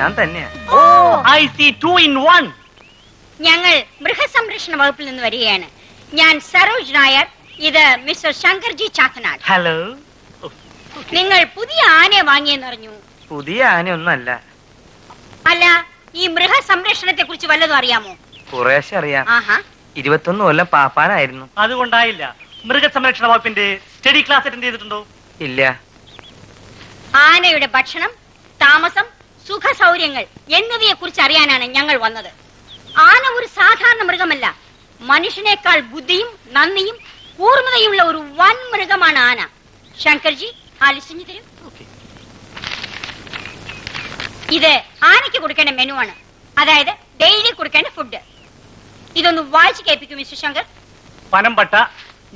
ഞാൻ തന്നെയാ. ഓ. I see two in one ഞങ്ങൾ മൃഗസംരക്ഷണ വകുപ്പിൽ നിന്ന് വരികയാണ്. ഞാൻ സരോജ് നായർ ഇത് മിസ്റ്റർ ശങ്കർജി ചാത്തനാട്. ഹലോ നിങ്ങൾ പുതിയ ആനയെ വാങ്ങിയെന്ന് പറഞ്ഞു പുതിയ ആന ആനയൊന്നല്ല. അല്ല ഈ മൃഗസംരക്ഷണത്തെ കുറിച്ച് വല്ലതും അറിയാമോ? കുറേശ്ശെ അറിയാം. ആഹാ. ഇരുപത്തൊന്ന് കൊല്ലം പാപ്പാനായിരുന്നു. അതുകൊണ്ടായില്ല. മൃഗസംരക്ഷണ വകുപ്പിന്റെ സ്റ്റഡി ക്ലാസ് അറ്റൻഡ് ചെയ്തിട്ടുണ്ടോ? ഇല്ല. ആനയുടെ ഭക്ഷണം താമസം സുഖ സൗകര്യങ്ങൾ എന്നിവയെ കുറിച്ച് അറിയാനാണ് ഞങ്ങൾ വന്നത്. ആന ഒരു സാധാരണ മൃഗമല്ല. മനുഷ്യനേക്കാൾ ബുദ്ധിയും നന്ദിയും കൂർമ്മതയുള്ള ഒരു വൻ മൃഗമാണ് ആന. ശങ്കർജി ആലിസിഞ്ഞു തരും. ഇത് ആനയ്ക്ക് കൊടുക്കേണ്ട മെനു ആണ്. അതായത് ഡെയിലി കൊടുക്കേണ്ട ഫുഡ് ഇതൊന്ന് വായിച്ചു കേൾപ്പിക്കും മിസ്റ്റർ ശങ്കർ. പനംപട്ട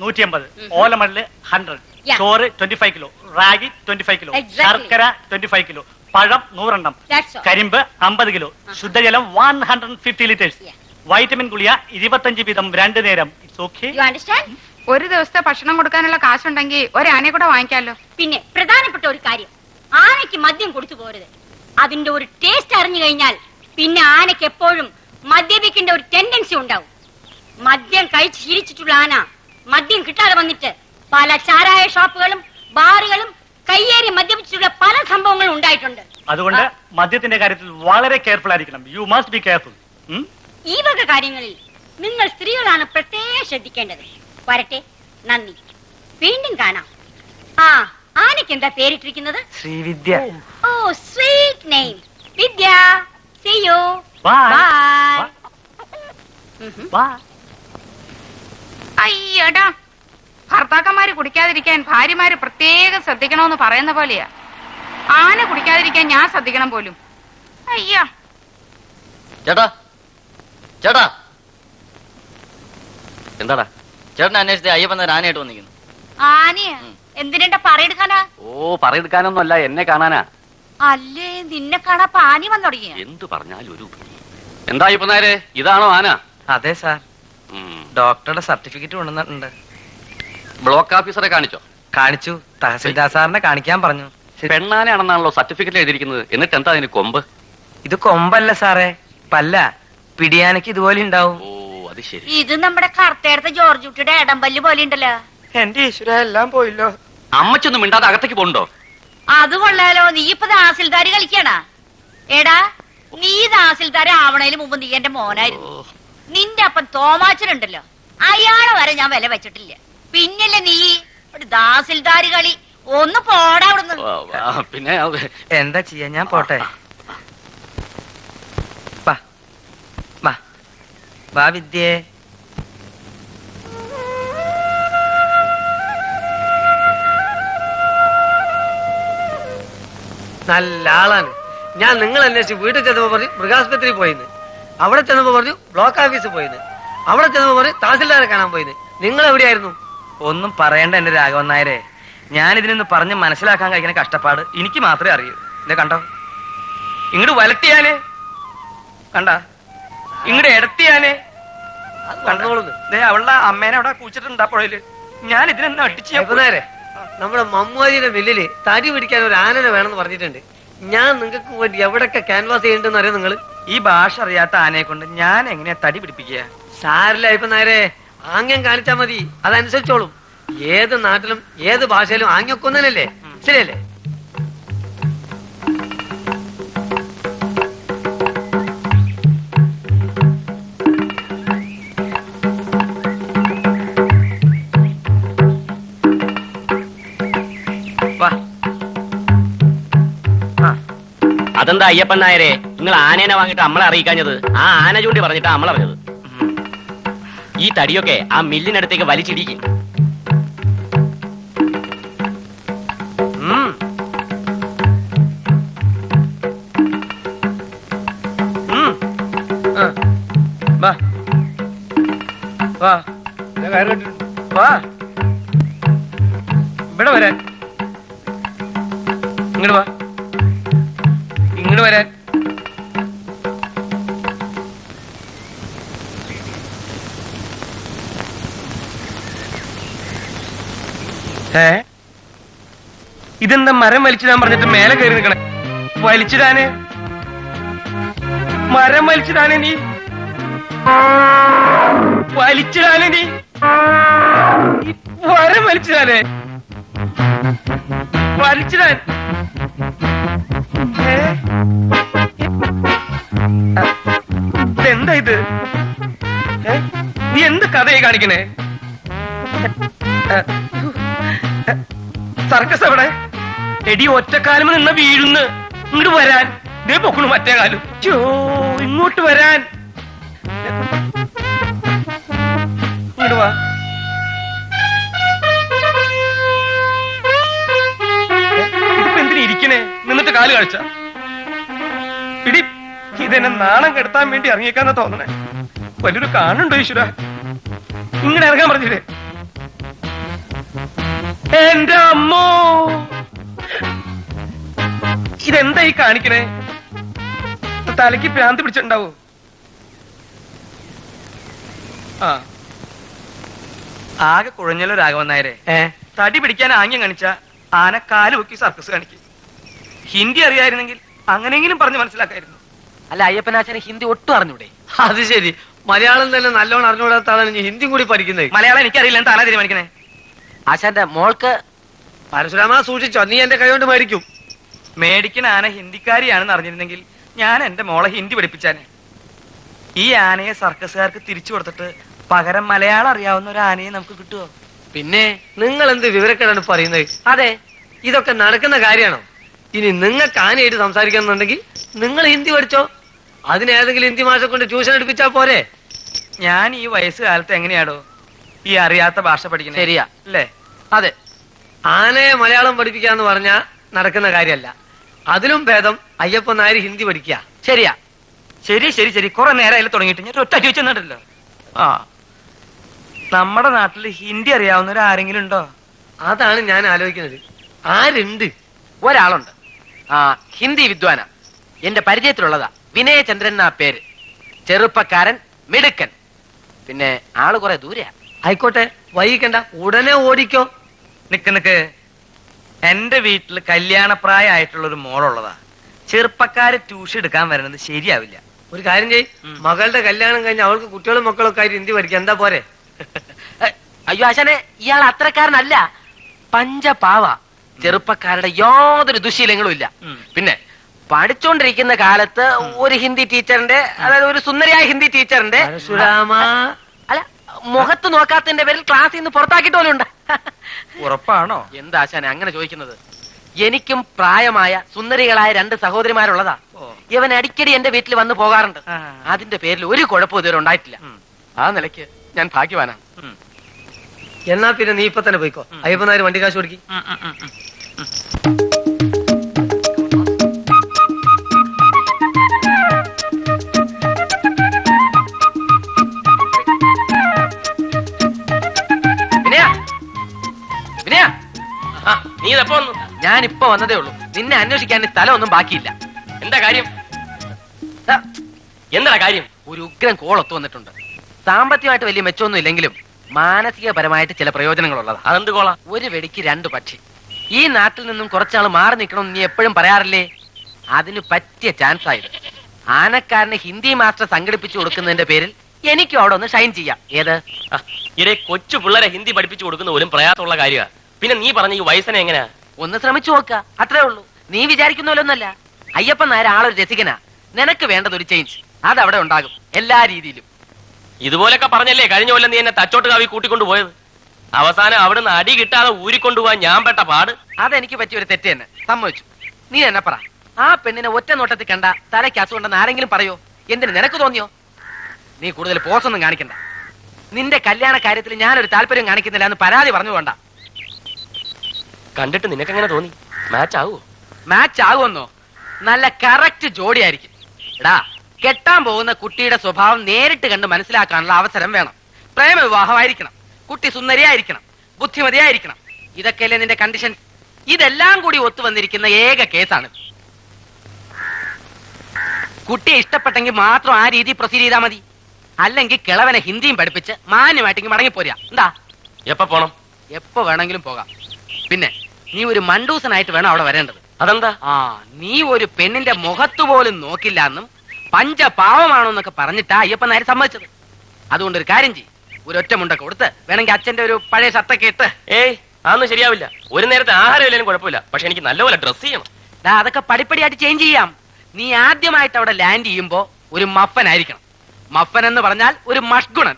നൂറ്റി അമ്പത്. ഓലമടൽ ഹൺഡ്രഡ്. ചോറ് twenty five kilo ragi twenty five kilo ശർക്കര ട്വന്റി ഫൈവ് കിലോ പഴം നൂറെണ്ണം. That's all. കരിമ്പ് അമ്പത് കിലോ. ശുദ്ധജലം one hundred fifty litres Yeah. Vitamin ഗുളിയ ഇരുപത്തഞ്ച് വീതം രണ്ടു നേരം. ഇറ്റ്സ് ഓക്കെ യു അണ്ടർസ്റ്റാൻഡ് ഒരു ദിവസത്തെ ഭക്ഷണം കൊടുക്കാനുള്ള കാശുണ്ടെങ്കിൽ ഒരാനെ കൂടെ വാങ്ങിക്കാമല്ലോ പിന്നെ പ്രധാനപ്പെട്ട ഒരു കാര്യം. ആനയ്ക്ക് മദ്യം കൊടുത്തു പോരുത്. അതിന്റെ ഒരു ടേസ്റ്റ് അറിഞ്ഞു കഴിഞ്ഞാൽ പിന്നെ ആനയ്ക്ക് എപ്പോഴും മദ്യപിക്കേണ്ട ഒരു ടെൻഡൻസി ഉണ്ടാവും. മദ്യം കഴിച്ച് ശീലിച്ചിട്ടുള്ള ആന മദ്യം കിട്ടാതെ വന്നിട്ട് പല ചാരായ ഷോപ്പുകളും ബാറുകളും കയ്യേറി മദ്യപിച്ചിട്ടുള്ള പല സംഭവങ്ങളും ഉണ്ടായിട്ടുണ്ട്. അതുകൊണ്ട് മദ്യത്തിന്റെ കാര്യത്തിൽ വളരെ കെയർഫുൾ ആയിരിക്കണം. യു മസ്റ്റ് ബി കെയർഫുൾ ഈ വക കാര്യങ്ങളിൽ നിങ്ങൾ സ്ത്രീകളാണ് പ്രത്യേകം ശ്രദ്ധിക്കേണ്ടത്. വരട്ടെ നന്ദി. വീണ്ടും കാണാം. ആ ആനയ്ക്ക് എന്താ പേരിട്ടിരിക്കുന്നത്? ശ്രീവിദ്യ. ഓ സ്വീറ്റ് നെയിം വിദ്യ സിയോ. ബൈ അയ്യടാ. ഭർത്താക്കന്മാര് കുടിക്കാതിരിക്കാൻ ഭാര്യമാര് പ്രത്യേകം ശ്രദ്ധിക്കണമെന്ന് പറയുന്ന പോലെയാ. ആന കുടിക്കാതിരിക്കാൻ ഞാൻ ശ്രദ്ധിക്കണം പോലും. അയ്യ. ചേട്ടാ. ചേട്ടാ. എന്താടാ? ചേട്ടൻ അന്വേഷിച്ച അയ്യപ്പൻ ആനയായിട്ട് വന്നിരിക്കുന്നു. ആനയാ? എന്തിനാ പറയെടുക്കാനാ? ഓ പറയെടുക്കാനൊന്നുമല്ല എന്നെ കാണാനാ. അല്ലേ നിന്നെ കാണാ പാനി വന്നു തുടങ്ങിയ? എന്തു പറഞ്ഞാലും ഒരു എന്താ അയ്യപ്പൻ നേരെ ഇതാണോ ആന? അതെ സാർ. ഡോക്ടറുടെ സർട്ടിഫിക്കറ്റ് കൊണ്ടുവന്നിട്ടുണ്ട്. ബ്ലോക്ക് ഓഫീസറെ കാണിച്ചോ? കാണിച്ചു. തഹസിൽദാർ സാറിനെ കാണിക്കാൻ പറഞ്ഞു. പെണ്ണാനാണെന്നാണല്ലോ സർട്ടിഫിക്കറ്റ് എഴുതിയിരിക്കുന്നത്. എന്നിട്ട് എന്താ അതിന് കൊമ്പ്? ഇത് കൊമ്പല്ല സാറേ. പല്ല. പിടിയാനക്ക് ഇതുപോലെ ഉണ്ടാവും. ഓ അത് ശരി. ഇത് നമ്മുടെ കറുത്തേടത്തെ ജോർജ് കുട്ടിയുടെ ഇടംപല്ലി പോലെ ഉണ്ടല്ലോ. എന്റെ ഈശ്വര എല്ലാം പോയില്ലോ. അമ്മച്ചൊന്നും മിണ്ടാതെ അകത്തേക്ക് പോണ്ടോ? അത് കൊള്ളാലോ. നീ ഇപ്പൊ ദാസിൽദാരി കളിക്കണാ? എടാ നീ ദാസിൽദാരി ആവണേലും മുമ്പ് നീ എന്റെ മോനായിരുന്നു. നിന്റെ അപ്പൻ തോമാച്ചനുണ്ടല്ലോ. അയാളെ വരെ ഞാൻ വില വെച്ചിട്ടില്ല. പിന്നല്ലേ നീ? ഒരു തഹസിൽദാര് കളി. ഒന്ന് പോടാ അവിടുന്ന്. പിന്നെ എന്താ ചെയ്യാ? ഞാൻ പോട്ടെ. വാ വിദ്യേ. നല്ല ആളാണ്. ഞാൻ നിങ്ങൾ അന്വേഷിച്ച് വീട്ടിൽ ചെന്നപ്പോ പറഞ്ഞു മൃഗാസ്പത്രി പോയിന്ന്. അവിടെ ചെന്നപ്പോ പറഞ്ഞു ബ്ലോക്ക് ഓഫീസിൽ പോയിന്ന്. അവിടെ ചെന്നപ്പോ പറഞ്ഞു തഹസിൽദാരെ കാണാൻ പോയിന്ന്. നിങ്ങൾ എവിടെയായിരുന്നു ഒന്നും പറയണ്ട എന്റെ രാഘവൻ നായരെ. ഞാൻ ഇതിനൊന്ന് പറഞ്ഞ് മനസ്സിലാക്കാൻ കഴിക്കുന്ന കഷ്ടപ്പാട് എനിക്ക് മാത്രമേ അറിയൂ. ഇതേ കണ്ടോ? ഇങ്ങോട്ട് വലട്ടിയാനേ കണ്ട? ഇങ്ങോട്ട് കണ്ടോളുന്നു ദേ അവളുടെ അമ്മേനെ അവിടെ കുഴിച്ചിട്ടുണ്ട് ആ ഞാൻ ഇതിനെന്ന് അടിച്ചു നേരെ നമ്മുടെ മമ്മൂരിയുടെ മില്ലിൽ തടി പിടിക്കാൻ ഒരു ആനനെ വേണമെന്ന് പറഞ്ഞിട്ടുണ്ട്. ഞാൻ നിങ്ങൾക്ക് വേണ്ടി എവിടൊക്കെ ക്യാൻവാസ് ചെയ്യണ്ടെന്ന് അറിയാം നിങ്ങൾ ഈ ഭാഷ അറിയാത്ത ആനയെ കൊണ്ട് ഞാൻ എങ്ങനെയാ തടി പിടിപ്പിക്കുക? സാരില്ല ഇപ്പൊ നേരെ ആംഗ്യം കാണിച്ചാ മതി. അതനുസരിച്ചോളും. ഏത് നാട്ടിലും ഏത് ഭാഷയിലും ആംഗ്യൊക്കൊന്നല്ലേ ശരിയല്ലേ? അതെന്താ അയ്യപ്പൻ നായരെ? നിങ്ങൾ ആനേനെ വാങ്ങിട്ട് നമ്മളെ അറിയിക്കാഞ്ഞത്? ആ ആന ചൂണ്ടി പറഞ്ഞിട്ടാ നമ്മളറിഞ്ഞത്. ഈ തടിയൊക്കെ ആ മില്ലിനടുത്തേക്ക് വലിച്ചിടിക്കും. ഇവിടെ വരാൻ. ഇങ്ങോട്ട് വാ. ഇങ്ങോട്ട് വരാൻ. ഇതെന്താ മരം വലിച്ചിടാൻ പറഞ്ഞിട്ട് മേലെ കയറി നിൽക്കണേ? വലിച്ചിടാന്? മരം വലിച്ചിടാന് നീ? വലിച്ചിടാന് നീ? മരം വലിച്ചിടാനേ? വലിച്ചിടാൻ? എന്താ ഇത്? നീ എന്ത് കഥയെ കാണിക്കണേ? സർക്കസ് എവിടെ? എടി ഒറ്റക്കാലം നിന്ന വീഴുന്ന്. ഇങ്ങോട്ട് വരാൻ. ദേ പൊക്കണു മറ്റേ കാലം. ചോ ഇങ്ങോട്ട് വരാൻ. ഇങ്ങോട്ട് വാ. ഇരിക്കണേ? നിന്നിട്ട് കാൽ കാഴ്ച ഇടി ഇതെന്നെ നാണം കെടുത്താൻ വേണ്ടി ഇറങ്ങിയേക്കാന്നാ തോന്നണേ. വലിയൊരു കാണുണ്ടോ ഈശ്വര? ഇങ്ങനെ ഇറങ്ങാൻ പറഞ്ഞില്ലേ? എന്റെ അമ്മോ. ഇതെന്താ ഈ കാണിക്കണേ? തലയ്ക്ക് ഭ്രാന്തി പിടിച്ചിട്ടുണ്ടാവോ? ആ. ആകെ കുഴഞ്ഞല്ലോ രാഘവൻ നായരെ തടി പിടിക്കാൻ ആംഗ്യം കാണിച്ച ആന കാൽ പൊക്കി സർക്കസ് കാണിക്കും. ഹിന്ദി അറിയായിരുന്നെങ്കിൽ അങ്ങനെയെങ്കിലും പറഞ്ഞ് മനസ്സിലാക്കായിരുന്നു. അല്ല അയ്യപ്പനാശാന് ഹിന്ദി ഒട്ടും അറിഞ്ഞൂടെ? അത് ശരി. മലയാളം തന്നെ നല്ലോണം അറിഞ്ഞുകൂടാത്ത ആളാണ് ഹിന്ദിയും കൂടി പഠിക്കുന്നത്. മലയാളം എനിക്കറിയില്ല. താനാ തീരുമാനിക്കണേ? ആശാന്റെ മോൾക്ക് പരശുരാമ സൂക്ഷിച്ചോ നീ എന്റെ കൈ കൊണ്ട് മേടിക്കും. മേടിക്കുന്ന ആന ഹിന്ദിക്കാരിയാണെന്ന് അറിഞ്ഞിരുന്നെങ്കിൽ ഞാൻ എന്റെ മോളെ ഹിന്ദി പഠിപ്പിച്ചാനെ. ഈ ആനയെ സർക്കസുകാർക്ക് തിരിച്ചു കൊടുത്തിട്ട് പകരം മലയാളം അറിയാവുന്ന ഒരു ആനയെ നമുക്ക് കിട്ടുമോ പിന്നെ നിങ്ങൾ എന്ത് വിവരക്കേടാണ് പറയുന്നത്? അതെ. ഇതൊക്കെ നടക്കുന്ന കാര്യമാണോ? ഇനി നിങ്ങൾക്ക് ആനയായിട്ട് സംസാരിക്കണമെന്നുണ്ടെങ്കിൽ നിങ്ങൾ ഹിന്ദി പഠിച്ചോ? അതിന് ഏതെങ്കിലും ഹിന്ദി മാഷെ കൊണ്ട് ട്യൂഷൻ എടുപ്പിച്ചാ പോരെ? ഞാൻ ഈ വയസ്സുകാലത്ത് എങ്ങനെയാടോ ഈ അറിയാത്ത ഭാഷ പഠിക്കുന്നത് ശരിയാ. അല്ലേ? അതെ. ആനയെ മലയാളം പഠിപ്പിക്കാന്ന് പറഞ്ഞാ നടക്കുന്ന കാര്യമല്ല. അതിലും ഭേദം അയ്യപ്പൻ നായർ ഹിന്ദി പഠിക്കുക ശരിയാ. ശരി ശരി ശരി. കുറെ നേരം അതിൽ തുടങ്ങിയിട്ട്. ഞാൻ ഒറ്റ അടി തന്നിട്ടില്ല ആ. നമ്മുടെ നാട്ടിൽ ഹിന്ദി അറിയാവുന്നവർ ആരെങ്കിലും ഉണ്ടോ? അതാണ് ഞാൻ ആലോചിക്കുന്നത്. ആരുണ്ട്? ഒരാളുണ്ട്. ആ ഹിന്ദി വിദ്വാന. എന്റെ പരിചയത്തിലുള്ളതാ. വിനയചന്ദ്രൻ എന്നാ പേര്. ചെറുപ്പക്കാരൻ മിടുക്കൻ. പിന്നെ ആൾ കുറെ ദൂരെയാ. ആയിക്കോട്ടെ വൈകിക്കണ്ട. ഉടനെ ഓടിക്കോ. നിക്ക് നിക്ക്. എന്റെ വീട്ടിൽ കല്യാണപ്രായമായിട്ടുള്ള ഒരു മോളുള്ളതാ. ചെറുപ്പക്കാര് ട്യൂഷൻ എടുക്കാൻ വരുന്നത് ശരിയാവില്ല. ഒരു കാര്യം ചെയ് മകളുടെ കല്യാണം കഴിഞ്ഞ് അവൾക്ക് കുട്ടികളും മക്കളൊക്കെ ആയിട്ട് ഹിന്ദി പഠിക്കാം എന്താ പോരെ? അയ്യോ ആശാനെ ഇയാൾ അത്രക്കാരനല്ല. പഞ്ചപാവ. ചെറുപ്പക്കാരുടെ യാതൊരു ദുശീലങ്ങളും ഇല്ല. പിന്നെ പഠിച്ചോണ്ടിരിക്കുന്ന കാലത്ത് ഒരു ഹിന്ദി ടീച്ചറിന്റെ അതായത് ഒരു സുന്ദരിയായ ഹിന്ദി ടീച്ചറിന്റെ മുഖത്ത് നോക്കാത്തതിന്റെ പേരിൽ ക്ലാസ്സിൽ നിന്ന് പുറത്താക്കിട്ട് പോലും ഉണ്ട്. ഉറപ്പാണോ? എന്താ ആശാനെ അങ്ങനെ ചോദിക്കുന്നത്? എനിക്കും പ്രായമായ സുന്ദരികളായ രണ്ട് സഹോദരിമാരുള്ളതാ. ഇവൻ അടിക്കടി എന്റെ വീട്ടിൽ വന്ന് പോകാറുണ്ട്. അതിന്റെ പേരിൽ ഒരു കുഴപ്പവും ഇതുവരെ ഉണ്ടായിട്ടില്ല. ആ നിലയ്ക്ക് ഞാൻ ഭാഗ്യവാനാണ് എന്നാ പിന്നെ നീ ഇപ്പൊ തന്നെ പോയിക്കോ. അയ്യപ്പൻ നായർ വണ്ടി കാശ് കൊടുക്കി? ഞാൻ ഇപ്പൊ വന്നതേ ഉള്ളൂ. നിന്നെ അന്വേഷിക്കാൻ സ്ഥലമൊന്നും ബാക്കിയില്ല. എന്താ കാര്യം? എന്താ കാര്യം? ഒരു ഉഗ്രൻ കോൾ ഒത്തു വന്നിട്ടുണ്ട്. സാമ്പത്തികമായിട്ട് വലിയ മെച്ചമൊന്നും ഇല്ലെങ്കിലും മാനസികപരമായിട്ട് ചില പ്രയോജനങ്ങളുള്ളതാ. അതെന്ത് കോളാ? ഒരു വെടിക്ക് രണ്ട് പക്ഷി. ഈ നാട്ടിൽ നിന്നും കുറച്ചാൾ മാറി നിൽക്കണം നീ എപ്പോഴും പറയാറില്ലേ? അതിന് പറ്റിയ ചാൻസ് ആയത്. ആനക്കാരന് ഹിന്ദി മാസ്റ്റർ സംഘടിപ്പിച്ചു കൊടുക്കുന്നതിന്റെ പേരിൽ എനിക്ക് അവിടെ ഒന്ന് ഷൈൻ ചെയ്യാം. ഏത്? ഇരേ കൊച്ചു പിള്ളേരെ ഹിന്ദി പഠിപ്പിച്ചു കൊടുക്കുന്ന പോലും പ്രയാസമുള്ള കാര്യമാണ് പിന്നെ നീ പറഞ്ഞ ഈ വയസ്സനെ എങ്ങനെയാ? ഒന്ന് ശ്രമിച്ചു നോക്ക. അത്രേ ഉള്ളൂ. നീ വിചാരിക്കുന്ന പോലൊന്നല്ല അയ്യപ്പൻ നേരെ ആളൊരു രസികനാ. നിനക്ക് വേണ്ടത് ഒരു ചേഞ്ച് അതവിടെ ഉണ്ടാകും. എല്ലാ രീതിയിലും. ഇതുപോലൊക്കെ പറഞ്ഞല്ലേ കഴിഞ്ഞ കൊല്ലം നീ എന്നെ തച്ചോട്ട് കാവി കൂട്ടിക്കൊണ്ടു പോയത്? അവസാനം അവിടുന്ന് അടി കിട്ടാതെ ഊരിക്കൊണ്ടുപോവാൻ ഞാൻ പെട്ട പാട്. അതെനിക്ക് പറ്റിയ ഒരു തെറ്റ് തന്നെ. സമ്മതിച്ചു. നീ എന്നെ പറ. ആ പെണ്ണിനെ ഒറ്റ നോട്ടത്തിൽ കണ്ട തലയ്ക്ക് അസുഖണ്ടെന്ന് ആരെങ്കിലും പറയോ? എന്തിന് നിനക്ക് തോന്നിയോ? നീ കൂടുതൽ പോസൊന്നും കാണിക്കണ്ട. നിന്റെ കല്യാണ കാര്യത്തിൽ ഞാനൊരു താല്പര്യം കാണിക്കുന്നില്ല എന്ന് പരാതി പറഞ്ഞു വേണ്ട. കണ്ടിട്ട് നിനക്ക് എങ്ങനെ തോന്നി? മാച്ച് ആവോ മാച്ച് ആകുമെന്നോ നല്ല കറക്റ്റ് ജോഡിയായിരിക്കും. എടാ കെട്ടാൻ പോകുന്ന കുട്ടിയുടെ സ്വഭാവം നേരിട്ട് കണ്ട് മനസ്സിലാക്കാനുള്ള അവസരം വേണം. പ്രേമവിവാഹമായിരിക്കണം. കുട്ടി സുന്ദരിയായിരിക്കണം. ബുദ്ധിമതിയായിരിക്കണം. ഇതൊക്കെയല്ലേ നിന്റെ കണ്ടീഷൻ ഇതെല്ലാം കൂടി ഒത്തു വന്നിരിക്കുന്ന ഏക കേസാണ്. കുട്ടിയെ ഇഷ്ടപ്പെട്ടെങ്കിൽ മാത്രം ആ രീതി പ്രൊസീഡ് ചെയ്താൽ മതി. അല്ലെങ്കിൽ കിളവനെ ഹിന്ദിയും പഠിപ്പിച്ച് മാന്യമായിട്ടെങ്കിൽ മടങ്ങിപ്പോരുക. എന്താ? എപ്പോ പോണം? എപ്പോ വേണമെങ്കിലും പോകാം. പിന്നെ നീ ഒരു മണ്ടൂസനായിട്ട് വേണം അവിടെ വരേണ്ടത്. അതെന്താ? ആ നീ ഒരു പെണ്ണിന്റെ മുഖത്ത് പോലും നോക്കില്ല എന്നും പഞ്ചപാവമാണോന്നൊക്കെ പറഞ്ഞിട്ടാ അയ്യപ്പൻ നേരെ സമ്മതിച്ചത്. അതുകൊണ്ട് ഒരു കാര്യം ചെയ്യും. ഒരു ഒറ്റ മുണ്ടൊക്കെ കൊടുത്ത് വേണമെങ്കിൽ അച്ഛന്റെ ഒരു പഴയ ഷർട്ടൊക്കെ ഇട്ട്. ഏയ് അതൊന്നും ശരിയാവില്ല. ഒരു നേരത്തെ ആഹാരം ഇല്ലെങ്കിലും കുഴപ്പമില്ല. പക്ഷെ എനിക്ക് നല്ലപോലെ ഡ്രസ് ചെയ്യണം. ദാ അതൊക്കെ പടിപ്പടിയായിട്ട് ചേഞ്ച് ചെയ്യാം. നീ ആദ്യമായിട്ട് അവിടെ ലാൻഡ് ചെയ്യുമ്പോ ഒരു മഫൻ ആയിരിക്കണം മഫൻ എന്ന് പറഞ്ഞാൽ ഒരു മഷ്ഗുണൻ.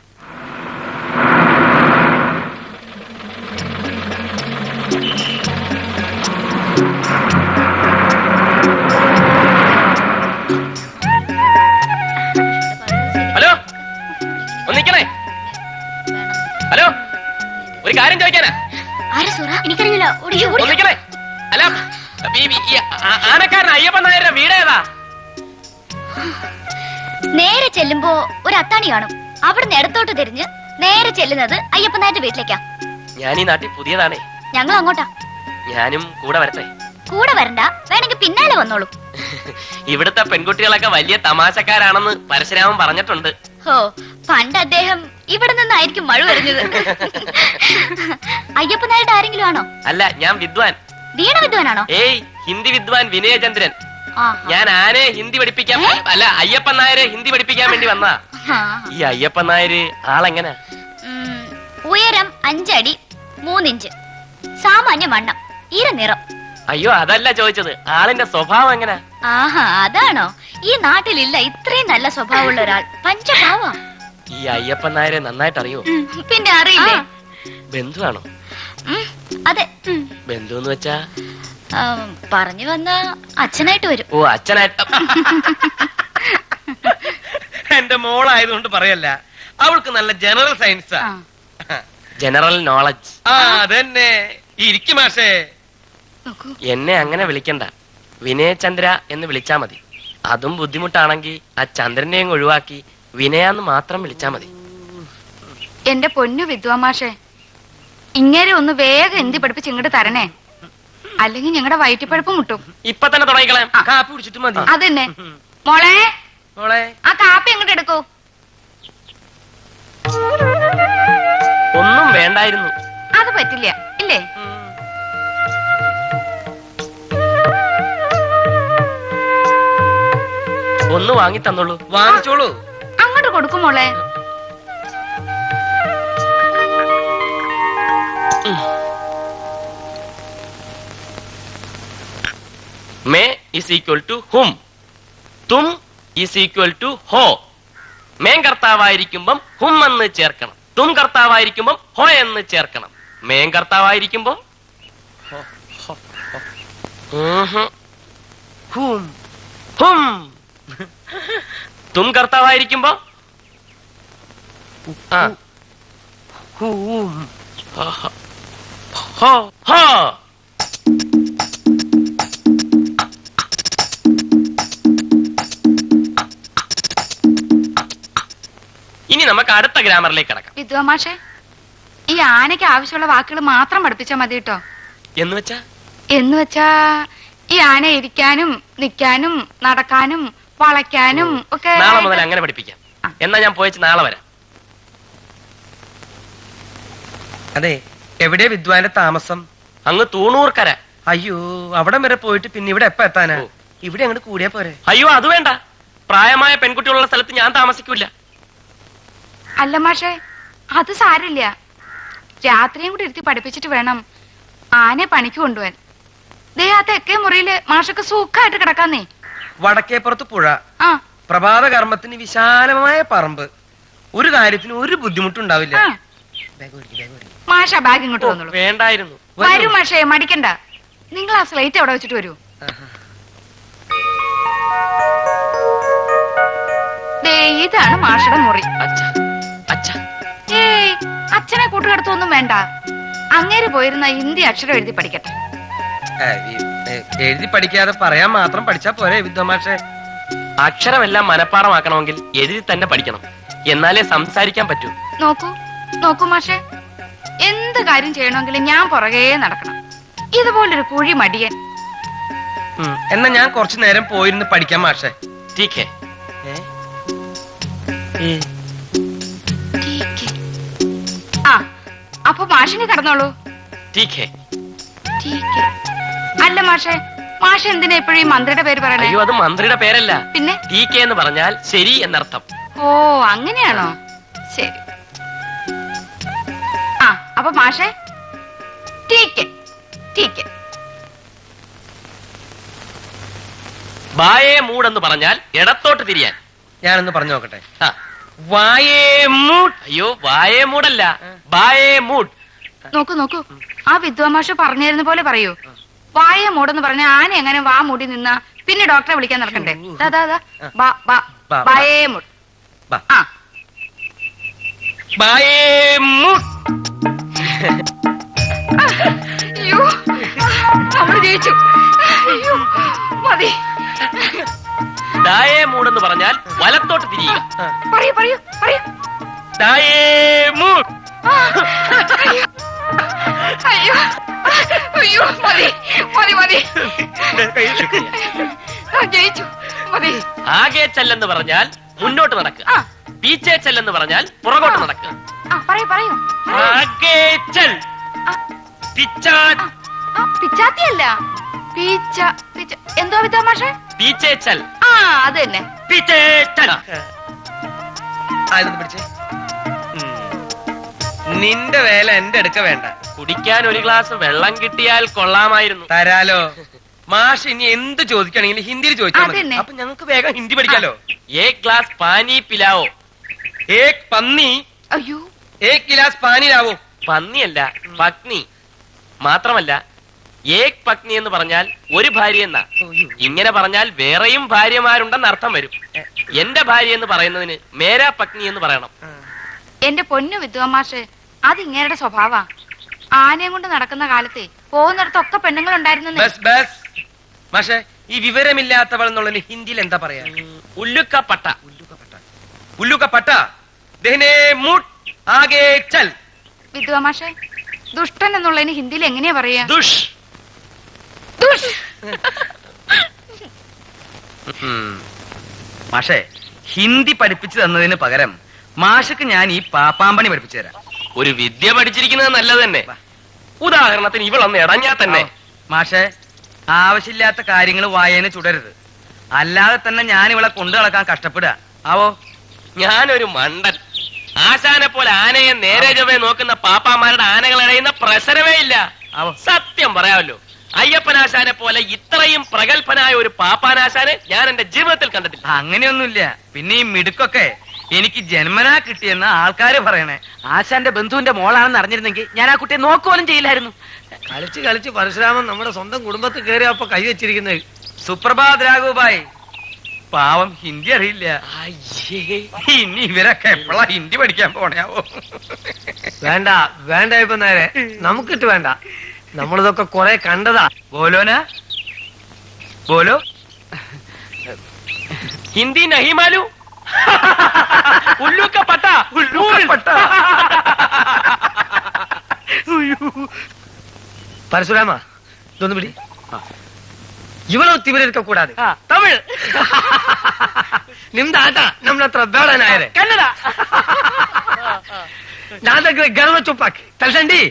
ഒരു കാര്യം ചോദിക്കാനാ. ആരാ സുറ? എനിക്കറിയില്ല ഓടി അല്ല ഈ- ഈ- ഈ ആ- ആനക്കാരൻ അയ്യപ്പൻ നായരുടെ വീട് ഏതാ? നേരെ ചെല്ലുമ്പോ ഒരു അത്താണി കാണും. അവിടുന്ന് ഇടത്തോട്ട് തിരിഞ്ഞ് നേരെ ചെല്ലുന്നത് അയ്യപ്പനായിട്ട് വീട്ടിലേക്കാ. ഞാൻ ഈ നാട്ടിൽ പുതിയതാണേ. ഞങ്ങൾ അങ്ങോട്ടാ. ഞാനും കൂടെ വരട്ടെ. കൂടെ വരണ്ട വേണമെങ്കിൽ പിന്നാലെ വന്നോളൂ. ഇവിടുത്തെ പെൺകുട്ടികളൊക്കെ വലിയ തമാശക്കാരാണെന്ന് പരശുരാമൻ പറഞ്ഞിട്ടുണ്ട്. ഹോ പണ്ട് അദ്ദേഹം ഇവിടെ നിന്നായിരിക്കും മഴ വരുന്നത്. അയ്യപ്പനായിട്ട് ആരെങ്കിലും ആണോ? അല്ല ഞാൻ വിദ്വാൻ. വീണ വിദ്വാനാണോ? ഏയ് ഹിന്ദി വിദ്വാൻ വിനയചന്ദ്രൻ. ഞാൻ ആനയെ ഹിന്ദി പഠിപ്പിക്കാൻ അല്ല അയ്യപ്പൻ നായരെ ഹിന്ദി പഠിപ്പിക്കാൻ വേണ്ടി വന്നാ. ഈ അയ്യപ്പൻ നായര് ആളെങ്ങനെ? ഉയരം അഞ്ചടി മൂന്നിഞ്ച്. സാമാന്യ വണ്ണം ഇര നിറം. അയ്യോ അതല്ല ചോദിച്ചത്. ആളിന്റെ സ്വഭാവം എങ്ങനെ? ആഹാ അതാണോ? ഈ നാട്ടിലില്ല ഇത്രയും നല്ല സ്വഭാവമുള്ള ഒരാൾ. പഞ്ചഭാവ. ഈ അയ്യപ്പൻ നായരെ നന്നായിട്ട് അറിയോ പിന്നെ അറിയില്ലേ? ബന്ധുവാണോ? അതെ. ബന്ധു എന്ന് വെച്ചാ? പറഞ്ഞു വന്ന അച്ഛനായിട്ട് വരും. ഓ അച്ഛനായിട്ട്. എന്റെ മോളായതുകൊണ്ട് പറയല്ല. അവൾക്ക് നല്ല ജനറൽ സയൻസ് ആ. General knowledge. ആ അതന്നെ. ഇരിക്കും മാഷേ. നോക്കൂ. എന്നെ അങ്ങനെ വിളിക്കണ്ട. വിനയചന്ദ്ര എന്ന് വിളിച്ചാ മതി. അതും ബുദ്ധിമുട്ടാണെങ്കിൽ ആ ചന്ദ്രനെയും ഒഴിവാക്കി വിനയാന്ന് മാത്രം വിളിച്ചാ മതി. എന്റെ പൊന്നു വിദ്വാമാഷേ ഇങ്ങനെ ഒന്ന് വേഗം എന്തി പഠിപ്പിച്ച് ഇങ്ങോട്ട് തരണേ. അല്ലെങ്കിൽ ഞങ്ങളുടെ വയറ്റിപ്പഴപ്പ് മുട്ടും. ഇപ്പൊ തന്നെ തുടങ്ങിക്കളയാം കാപ്പി കുടിച്ചിട്ട് മതി. അതന്നെ. മോളെ മോളെ. ആ കാപ്പി എങ്ങോട്ട് എടുക്കൂ. ഒന്നും വേണ്ടായിരുന്നു. അത് പറ്റില്ല ഇല്ലേ? ഒന്ന് വാങ്ങി തന്നോളൂ. വാങ്ങിച്ചോളൂ. കൊടുക്കും മോളെ. മേ ഇസ് ഈക്വൽ ടു ഹും തും ഇസ് ഈക്വൽ ടു ഹോ. മേൻ കർത്താവായിരിക്കുമ്പം ഹും എന്ന് ചേർക്കണം. തും കർത്താവായിരിക്കുമ്പം ഹോ എന്ന് ചേർക്കണം. മേൻ കർത്താവായിരിക്കുമ്പം ഊഹും. ഹൂം. ഹും. തും കർത്താവായിരിക്കുമ്പോ ആ. ഇനി നമുക്ക് അടുത്ത ഗ്രാമറിലേക്ക് കടക്കാം. വിദ്വാമാഷെ ഈ ആനയ്ക്ക് ആവശ്യമുള്ള വാക്കുകൾ മാത്രം പഠിപ്പിച്ചാൽ മതി കേട്ടോ. എന്ന് വെച്ചാ? എന്ന് വെച്ചാ ഈ ആന ഇരിക്കാനും നിൽക്കാനും നടക്കാനും വളയ്ക്കാനും ഒക്കെ നാളെ മുതൽ അങ്ങനെ പഠിപ്പിക്കാം. എന്നാ ഞാൻ പോയച്ച് നാളെ വരാം. അതെ എവിടെ വിദ്വാന്റെ താമസം? അങ്ങ് തൂണൂർക്കര. അയ്യോ അവിടം വരെ പോയിട്ട് പിന്നെ ഇവിടെ എപ്പ എത്താനാ? ഇവിടെ അങ്ങോട്ട് കൂടിയാ പോരെ. അയ്യോ അത് വേണ്ട. പ്രായമായ പെൺകുട്ടികളുള്ള സ്ഥലത്ത് ഞാൻ താമസിക്കൂല അല്ല മാഷേ അത് സാരില്ല രാത്രിയും കൂടി ഇരുത്തി പഠിപ്പിച്ചിട്ട് വേണം ആനെ പണിക്ക് കൊണ്ടുപോവാൻ ദേ ആ തെക്കേ മുറിയിൽ മാഷൊക്കെ സുഖമായിട്ട് കിടക്കാന്നേ. വടക്കേപ്പുറത്ത് പുഴ. ആ. പ്രഭാത കർമ്മത്തിന് വിശാലമായ പറമ്പ്. ഒരു കാര്യത്തിന് ഒരു ബുദ്ധിമുട്ടുണ്ടാവില്ല മാഷ ബാഗ് ഇങ്ങോട്ട് വന്നോളൂ വേണ്ടായിരുന്നു. വരൂ മാഷേ മടിക്കണ്ട. നിങ്ങൾ ആ സ്ലൈറ്റ് അവിടെ വെച്ചിട്ട് വരൂ. ദേ ഇതാണ് മാഷയുടെ മുറി. ഏയ് അച്ഛനെ കൂട്ടുകടത്തൊന്നും വേണ്ട. അങ്ങേര് പോയിരുന്ന ഹിന്ദി അക്ഷരം എഴുതി പഠിക്കട്ടെ. എഴുതി പഠിക്കാതെ പറയാൻ മാത്രം പഠിച്ചാ പോരെ വിദ്വമാഷെ അക്ഷരമെല്ലാം മനഃപ്പാടമാക്കണമെങ്കിൽ എഴുതി തന്നെ പഠിക്കണം. എന്നാലേ സംസാരിക്കാൻ പറ്റൂ. നോക്കൂ. നോക്കൂ മാഷെ. എന്ത് കാര്യം ചെയ്യണമെങ്കിലും ഞാൻ പുറകേ നടക്കണം. ഇതുപോലൊരു കുഴി മടിയൻ. ഉം, എന്നാ ഞാൻ കുറച്ചു നേരം പോയിരുന്ന് പഠിക്കാം മാഷെ. ടീക്കേ? ആ അപ്പൊ മാഷിന് കടന്നോളൂ. ടീക്കേ ടീക്ക്. അല്ല മാഷെ മാഷ എന്തിനാ എപ്പോഴും ഈ മന്ത്രിയുടെ പേര് പറയണേ? അയ്യോ അത് മന്ത്രിയുടെ പേരല്ല. പിന്നെ? എന്ന് പറഞ്ഞാൽ ശരി എന്നർത്ഥം. ഓ അങ്ങനെയാണോ? ശരി. അപ്പൊ മാഷെ ടീക്ക് ടീക്ക്. വായേ മൂഡ് എന്ന് പറഞ്ഞാൽ ഇടത്തോട്ട് തിരിയാൻ. ഞാനൊന്ന് പറഞ്ഞു നോക്കട്ടെ. ആ, വായേ മൂട്ട് അയ്യോ വായേ മൂടല്ല. ബായേ മൂഡ് നോക്കൂ നോക്കൂ. ആ വിദ്വാമാഷ പറഞ്ഞിരുന്ന പോലെ പറയൂ. വായ മൂടെന്ന് പറഞ്ഞ ആന എങ്ങനെ വാ മൂടി നിന്നാ പിന്നെ ഡോക്ടറെ വിളിക്കാൻ നടക്കണ്ടേ? ദാ, ദാ, ദാ. ബാ, ബാ. ബാ, ബായേ മൂട്. ബാ. ആ. വായേ മൂട്ട് അയ്യോ. നമ്മൾ ജയിച്ചു. അയ്യോ മതി. എന്ന് പറഞ്ഞാൽ വലത്തോട്ട് തിരിയുക പറയൂ പറയൂ പറയൂ. ദായേ മൂട്ട് അയ്യോ. മതി മതി മതി. ആ, ജയിച്ചു. മതി. ആകെ ചെല്ലെന്ന് പറഞ്ഞാൽ മുന്നോട്ട് നടക്കുക. പീച്ചേ ചെല്ലെന്ന് പറഞ്ഞാൽ പുറകോട്ട് നടക്കുക. പറയൂ പറയൂ. ചെൽ ആ, പിച്ചാ ആ, പിച്ചാത്തിയല്ല. പീച്ച പീച്ച. എന്തോ വിദ്വാമാഷേ പീച്ചേ ചെൽ ആ അത് തന്നെ പിച്ചേ ചെൽ ആ. ആ, പിടിച്ചേ? ഉം. നിന്റെ വേല എന്റെ അടുക്ക വേണ്ട. കുടിക്കാൻ ഒരു ഗ്ലാസ് വെള്ളം കിട്ടിയാൽ കൊള്ളാമായിരുന്നു. തരാലോ. മാഷ് ഇനി എന്ത് ചോദിക്കണെങ്കിലും ഹിന്ദിയിൽ ചോദിച്ചാൽ മതി. അതന്നെ. അപ്പൊ ഞങ്ങൾക്ക് വേഗം ഹിന്ദി പഠിക്കാലോ. ഏക് ഗ്ലാസ് പാനി പിലാവോ? ഏക് പന്നി. അയ്യോ. ഏക് ഗ്ലാസ് പാനി ലാവോ? പന്നിയല്ല പത്നി. മാത്രമല്ല ഏക് പത്നി എന്ന് പറഞ്ഞാൽ ഒരു ഭാര്യ എന്നാ. ഇങ്ങനെ പറഞ്ഞാൽ വേറെയും ഭാര്യമാരുണ്ടെന്ന് അർത്ഥം വരും. എന്റെ ഭാര്യ എന്ന് പറയുന്നതിന് മേരാ പത്നി എന്ന് പറയണം. എന്റെ പൊന്നു വിദ്വാമാഷ് അത് ഇങ്ങേരുടെ സ്വഭാവ. ആനയും കൊണ്ട് നടക്കുന്ന കാലത്തെ പോകുന്നിടത്തൊക്കെ പെണ്ണുങ്ങൾ ഉണ്ടായിരുന്നു ഈ വിവരമില്ലാത്തവൾ എന്നുള്ളതിന് ഹിന്ദിയിൽ എന്താ പറയാ? ഉല്ലുക്കപ്പട്ട. ഉല്ലുക്ക പട്ട ദഹനെ മൂട്ട്. ആകെ ചൽ. വിദ്വാമാഷ് ദുഷ്ടൻ എന്നുള്ളതിന് ഹിന്ദിയിൽ എങ്ങനെയാ പറയാ? ദുഷ്. ദുഷ്. മാഷേ ഹിന്ദി പഠിപ്പിച്ചു തന്നതിന് പകരം മാഷക്ക് ഞാൻ ഈ പാപ്പാമ്പണി പഠിപ്പിച്ചു തരാം. ഒരു വിദ്യ പഠിച്ചിരിക്കുന്നത് നല്ലത് തന്നെ. ഉദാഹരണത്തിന് ഇവളൊന്ന് ഇടഞ്ഞാ തന്നെ. മാഷെ ആവശ്യമില്ലാത്ത കാര്യങ്ങൾ വായന ചുടരുത്. അല്ലാതെ തന്നെ ഞാൻ ഇവളെ കൊണ്ടു നടക്കാൻ കഷ്ടപ്പെടുക. ആവോ? ഞാനൊരു മണ്ടൻ. ആശാനെ പോലെ ആനയെ നേരെ ചൊവ്വേ നോക്കുന്ന പാപ്പാമാരുടെ ആനകൾ അടയുന്ന പ്രസരമേ ഇല്ല. സത്യം പറയാമല്ലോ. അയ്യപ്പനാശാനെ പോലെ ഇത്രയും പ്രഗത്ഭനായ ഒരു പാപ്പാനാശാനെ ഞാൻ എന്റെ ജീവിതത്തിൽ കണ്ടിട്ടില്ല. അങ്ങനെയൊന്നുമില്ല. പിന്നെ ഈ മിടുക്കൊക്കെ എനിക്ക് ജന്മനാ കിട്ടിയെന്ന് ആൾക്കാര് പറയണേ. ആശാന്റെ ബന്ധുവിന്റെ മോളാണെന്ന് അറിഞ്ഞിരുന്നെങ്കിൽ ഞാൻ ആ കുട്ടിയെ നോക്കുപോലും ചെയ്യില്ലായിരുന്നു. കളിച്ച് കളിച്ച് പരശുരാമൻ നമ്മുടെ സ്വന്തം കുടുംബത്തിൽ കയറിയപ്പോ കൈ വെച്ചിരിക്കുന്നത് സുപ്രഭാത് രാഘുബായ് പാവം ഹിന്ദി അറിയില്ല. ഇനി ഇവരൊക്കെ എപ്പോഴാ ഹിന്ദി പഠിക്കാൻ പോണയാവോ? വേണ്ട വേണ്ട ഇപ്പൊ നേരെ. നമുക്കിട്ട് വേണ്ട. നമ്മളിതൊക്കെ കുറെ കണ്ടതാ. ബോലോന? ബോലോ? ഹിന്ദി നഹിമാലു പട്ട. പട്ട. പരശുരാമ ഇതൊന്ന് പിടി. இவ்வளவு திமிர இருக்க கூடாது தமிழ் ನಿಮ್ದ ಆಟ ನಮ್ನ ಹತ್ರ ಬೇಡ ನಾಯರೆ ಕನ್ನಡ ನಾದಗ್ರ ಗರ್ವ ಚುಪ್ಪಾಕಿ ತಲ್ಸಂಡಿ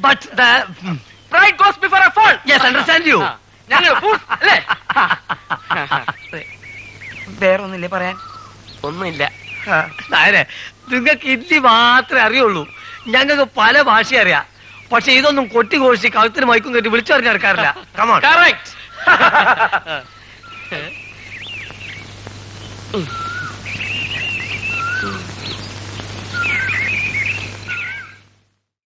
but the pride goes before a fall yes understand you വേറൊന്നില്ലേ പറയാൻ ഒന്നുമില്ല നായരെ നിങ്ങൾക്ക് മാത്രമേ അറിയുള്ളൂ ഞങ്ങൾക്ക് പല ഭാഷ അറിയാം പക്ഷെ ഇതൊന്നും കൊട്ടി കോഴിച്ച് കഴുത്തിന് മയക്കും കയറ്റി വിളിച്ചറിഞ്ഞെടുക്കാറില്ല കറക്റ്റ്